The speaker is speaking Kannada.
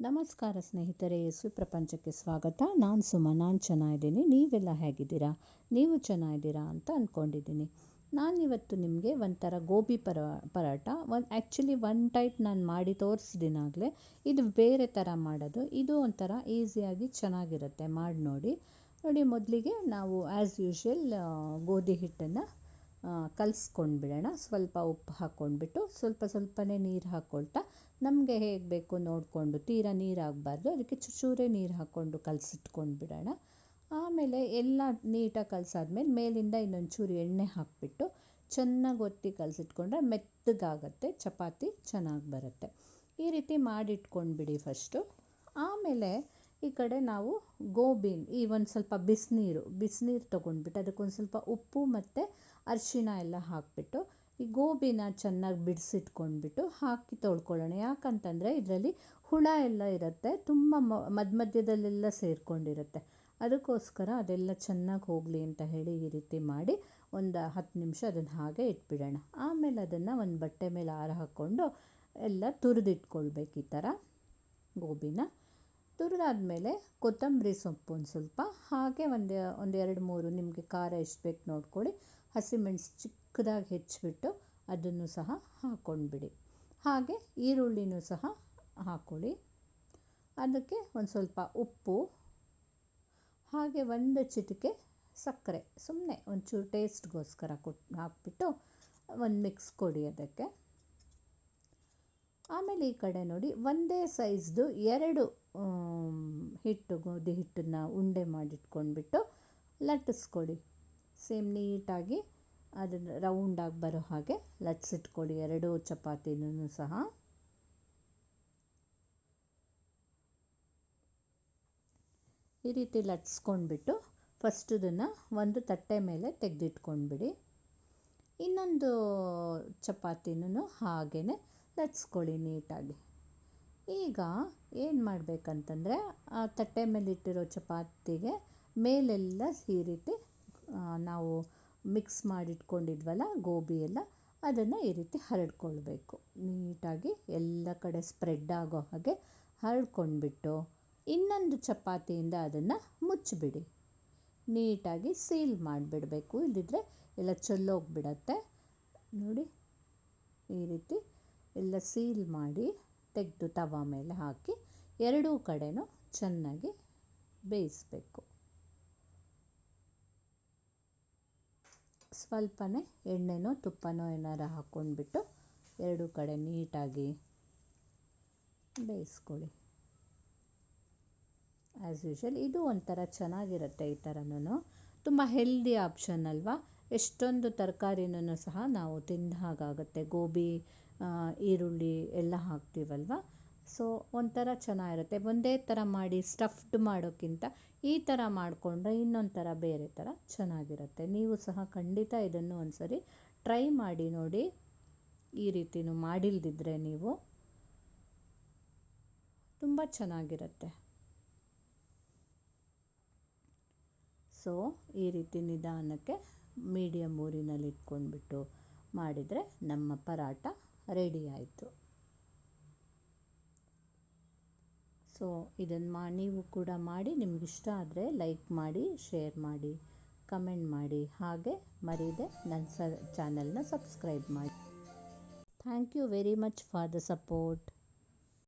ನಮಸ್ಕಾರ ಸ್ನೇಹಿತರೆ, ಯೇಸು ಪ್ರಪಂಚಕ್ಕೆ ಸ್ವಾಗತ. ನಾನು ಸುಮ, ನಾನು ಚೆನ್ನಾಗಿದ್ದೀನಿ. ನೀವೆಲ್ಲ ಹೇಗಿದ್ದೀರಾ? ನೀವು ಚೆನ್ನಾಗಿದ್ದೀರಾ ಅಂತ ಅಂದ್ಕೊಂಡಿದ್ದೀನಿ ನಾನಿವತ್ತು ನಿಮಗೆ ಒಂಥರ ಗೋಬಿ ಪರ ಪರೋಟ ಒಂದು ಆ್ಯಕ್ಚುಲಿ ಒನ್ ಟೈಪ್ ನಾನು ಮಾಡಿ ತೋರಿಸಿದಿನಾಗಲೇ ಇದು ಬೇರೆ ಥರ ಮಾಡೋದು. ಇದು ಒಂಥರ ಈಸಿಯಾಗಿ ಚೆನ್ನಾಗಿರುತ್ತೆ. ಮಾಡಿ ನೋಡಿ ನೋಡಿ ಮೊದಲಿಗೆ ನಾವು ಆ್ಯಸ್ ಯೂಶ್ವಲ್ ಗೋಧಿ ಹಿಟ್ಟನ್ನು ಕಲಿಸ್ಕೊಂಡು ಬಿಡೋಣ ಸ್ವಲ್ಪ ಉಪ್ಪು ಹಾಕ್ಕೊಂಡ್ಬಿಟ್ಟು ಸ್ವಲ್ಪ ಸ್ವಲ್ಪನೇ ನೀರು ಹಾಕ್ಕೊಳ್ತಾ ನಮಗೆ ಹೇಗೆ ಬೇಕು ನೋಡಿಕೊಂಡು ತೀರಾ ನೀರು ಆಗಬಾರ್ದು ಅದಕ್ಕೆ ಚೂರೇ ನೀರು ಹಾಕ್ಕೊಂಡು ಕಲಸಿಟ್ಕೊಂಡು ಬಿಡೋಣ ಆಮೇಲೆ ಎಲ್ಲ ನೀಟಾಗಿ ಕಲಸಾದ್ಮೇಲೆ ಮೇಲಿಂದ ಇನ್ನೊಂದು ಚೂರು ಎಣ್ಣೆ ಹಾಕಿಬಿಟ್ಟು ಚೆನ್ನಾಗಿ ಒತ್ತಿ ಕಲಸಿಟ್ಕೊಂಡ್ರೆ ಮೆತ್ತಗಾಗತ್ತೆ, ಚಪಾತಿ ಚೆನ್ನಾಗಿ ಬರುತ್ತೆ. ಈ ರೀತಿ ಮಾಡಿಟ್ಕೊಂಡ್ಬಿಡಿ ಫಸ್ಟು. ಆಮೇಲೆ ಈ ಕಡೆ ನಾವು ಗೋಬಿನ ಈ ಒಂದು ಸ್ವಲ್ಪ ಬಿಸಿನೀರು ಬಿಸಿನೀರು ತೊಗೊಂಡ್ಬಿಟ್ಟು ಅದಕ್ಕೊಂದು ಸ್ವಲ್ಪ ಉಪ್ಪು ಮತ್ತು ಅರಿಶಿಣ ಎಲ್ಲ ಹಾಕಿಬಿಟ್ಟು, ಈ ಗೋಬಿನ ಚೆನ್ನಾಗಿ ಬಿಡಿಸಿಟ್ಕೊಂಡ್ಬಿಟ್ಟು ಹಾಕಿ ತೊಳ್ಕೊಳ್ಳೋಣ. ಯಾಕಂತಂದರೆ ಇದರಲ್ಲಿ ಹುಳ ಎಲ್ಲ ಇರುತ್ತೆ, ತುಂಬ ಮಧ್ಯ ಮಧ್ಯದಲ್ಲೆಲ್ಲ ಸೇರಿಕೊಂಡಿರುತ್ತೆ. ಅದಕ್ಕೋಸ್ಕರ ಅದೆಲ್ಲ ಚೆನ್ನಾಗಿ ಹೋಗಲಿ ಅಂತ ಹೇಳಿ ಈ ರೀತಿ ಮಾಡಿ ಒಂದು ಹತ್ತು ನಿಮಿಷ ಅದನ್ನು ಹಾಗೆ ಇಟ್ಬಿಡೋಣ. ಆಮೇಲೆ ಅದನ್ನು ಒಂದು ಬಟ್ಟೆ ಮೇಲೆ ಆರ ಹಾಕ್ಕೊಂಡು ಎಲ್ಲ ತುರಿದಿಟ್ಕೊಳ್ಬೇಕು ಈ ಥರ ಗೋಬಿನ ತುರಿದಾದ್ಮೇಲೆ ಕೊತ್ತಂಬರಿ ಸೊಪ್ಪು ಒಂದು ಸ್ವಲ್ಪ. ಹಾಗೆ ಒಂದು ಒಂದು ಎರಡು, ಮೂರು ನಿಮಗೆ ಖಾರ ಎಷ್ಟು ಬೇಕು ನೋಡ್ಕೊಳ್ಳಿ. ಹಸಿಮೆಣಸು ಚಿಕ್ಕದಾಗಿ ಹೆಚ್ಚಿಬಿಟ್ಟು ಅದನ್ನು ಸಹ ಹಾಕ್ಕೊಂಡ್ಬಿಡಿ ಹಾಗೆ ಈರುಳ್ಳಿನೂ ಸಹ ಹಾಕ್ಕೊಳ್ಳಿ ಅದಕ್ಕೆ ಒಂದು ಸ್ವಲ್ಪ ಉಪ್ಪು. ಹಾಗೆ ಒಂದು ಚಿಟಿಕೆ ಸಕ್ಕರೆ. ಸುಮ್ಮನೆ ಒಂಚೂರು ಟೇಸ್ಟ್ಗೋಸ್ಕರ ಕೊಟ್ಟು ಹಾಕಿಬಿಟ್ಟು ಒಂದು ಮಿಕ್ಸ್ ಕೊಡಿ ಅದಕ್ಕೆ. ಆಮೇಲೆ ಈ ಕಡೆ ನೋಡಿ, ಒಂದೇ ಸೈಜ್ದು ಎರಡು ಹಿಟ್ಟು, ಗೋಧಿ ಹಿಟ್ಟನ್ನು ಉಂಡೆ ಮಾಡಿಟ್ಕೊಂಡ್ಬಿಟ್ಟು ಲಟ್ಟಿಸ್ಕೊಳ್ಳಿ. ಸೇಮ್ ನೀಟಾಗಿ ಅದನ್ನು ರೌಂಡಾಗಿ ಬರೋ ಹಾಗೆ ಲಟ್ಸಿಟ್ಕೊಳ್ಳಿ, ಎರಡು ಚಪಾತಿನೂ ಸಹ. ಈ ರೀತಿ ಲಟ್ಸ್ಕೊಂಡ್ಬಿಟ್ಟು ಫಸ್ಟ್ ಇದನ್ನು ಒಂದು ತಟ್ಟೆ ಮೇಲೆ ತೆಗೆದಿಟ್ಕೊಂಡ್ಬಿಡಿ. ಇನ್ನೊಂದು ಚಪಾತಿನೂ ಹಾಗೇ ಲಟ್ಸ್ಕೊಳ್ಳಿ ನೀಟಾಗಿ. ಈಗ ಏನು ಮಾಡಬೇಕಂತಂದರೆ, ಆ ತಟ್ಟೆ ಮೇಲೆ ಇಟ್ಟಿರೋ ಚಪಾತಿಗೆ ಮೇಲೆಲ್ಲ ಈ ರೀತಿ ನಾವು ಮಿಕ್ಸ್ ಮಾಡಿಟ್ಕೊಂಡಿದ್ವಲ್ಲ ಗೋಬಿ ಎಲ್ಲ, ಅದನ್ನು ಈ ರೀತಿ ಹರಡ್ಕೊಳ್ಬೇಕು. ನೀಟಾಗಿ ಎಲ್ಲ ಕಡೆ ಸ್ಪ್ರೆಡ್ ಆಗೋ ಹಾಗೆ ಹರಡ್ಕೊಂಡ್ಬಿಟ್ಟು, ಇನ್ನೊಂದು ಚಪಾತಿಯಿಂದ ಅದನ್ನು ಮುಚ್ಚಿಬಿಡಿ. ನೀಟಾಗಿ ಸೀಲ್ ಮಾಡಿಬಿಡಬೇಕು. ಇಲ್ಲದಿದ್ದರೆ ಎಲ್ಲ ಚೆಲ್ಲೋಗಿಬಿಡತ್ತೆ. ನೋಡಿ, ಈ ರೀತಿ ಎಲ್ಲ ಸೀಲ್ ಮಾಡಿ ತೆಗೆದು ತವ ಮೇಲೆ ಹಾಕಿ ಎರಡೂ ಕಡೆನೂ ಚೆನ್ನಾಗಿ ಬೇಯಿಸಬೇಕು. ಸ್ವಲ್ಪನೇ ಎಣ್ಣೆನೋ ತುಪ್ಪನೋ ಏನಾರು ಹಾಕ್ಕೊಂಡ್ಬಿಟ್ಟು ಎರಡೂ ಕಡೆ ನೀಟಾಗಿ ಬೇಯಿಸ್ಕೊಳ್ಳಿ. ಆ್ಯಸ್ ಯೂಶ್ವಲ್ ಇದು ಒಂಥರ ಚೆನ್ನಾಗಿರುತ್ತೆ ಈ ಥರನೂ ತುಂಬ ಹೆಲ್ದಿ ಆಪ್ಷನ್ ಅಲ್ವಾ? ಎಷ್ಟೊಂದು ತರಕಾರಿನೂ ಸಹ ನಾವು ತಿಂದ ಹಾಗಾಗುತ್ತೆ. ಗೋಬಿ ಈರುಳ್ಳಿ ಎಲ್ಲ ಹಾಕ್ತೀವಲ್ವ? ಸೊ ಒಂಥರ ಚೆನ್ನಾಗಿರುತ್ತೆ. ಒಂದೇ ಥರ ಮಾಡಿ ಸ್ಟಫ್ಡ್ ಮಾಡೋಕ್ಕಿಂತ ಈ ಥರ ಮಾಡಿಕೊಂಡ್ರೆ ಇನ್ನೊಂಥರ ಥರ ಬೇರೆ ಥರ ಚೆನ್ನಾಗಿರುತ್ತೆ. ನೀವು ಸಹ ಖಂಡಿತ ಇದನ್ನು ಒಂದ್ಸರಿ ಟ್ರೈ ಮಾಡಿ ನೋಡಿ. ಈ ರೀತಿನೂ ಮಾಡಿಲ್ದಿದ್ರೆ ನೀವು ತುಂಬ ಚೆನ್ನಾಗಿರುತ್ತೆ. ಸೊ ಈ ರೀತಿ ನಿಧಾನಕ್ಕೆ ಮೀಡಿಯಮ್ ಊರಿನಲ್ಲಿ ಇಟ್ಕೊಂಡ್ಬಿಟ್ಟು ಮಾಡಿದರೆ ನಮ್ಮ ಪರಾಟ ರೆಡಿ ಆಯಿತು. ಸೊ ಇದನ್ನು ಮಾ, ನೀವು ಕೂಡ ಮಾಡಿ, ನಿಮ್ಗೆ ಇಷ್ಟ ಆದರೆ ಲೈಕ್ ಮಾಡಿ ಶೇರ್ ಮಾಡಿ ಕಮೆಂಟ್ ಮಾಡಿ, ಹಾಗೆ ಮರೀದೆ ನನ್ನ ಸ ಚಾನಲ್ನ ಸಬ್ಸ್ಕ್ರೈಬ್ ಮಾಡಿ. Thank you very much for the support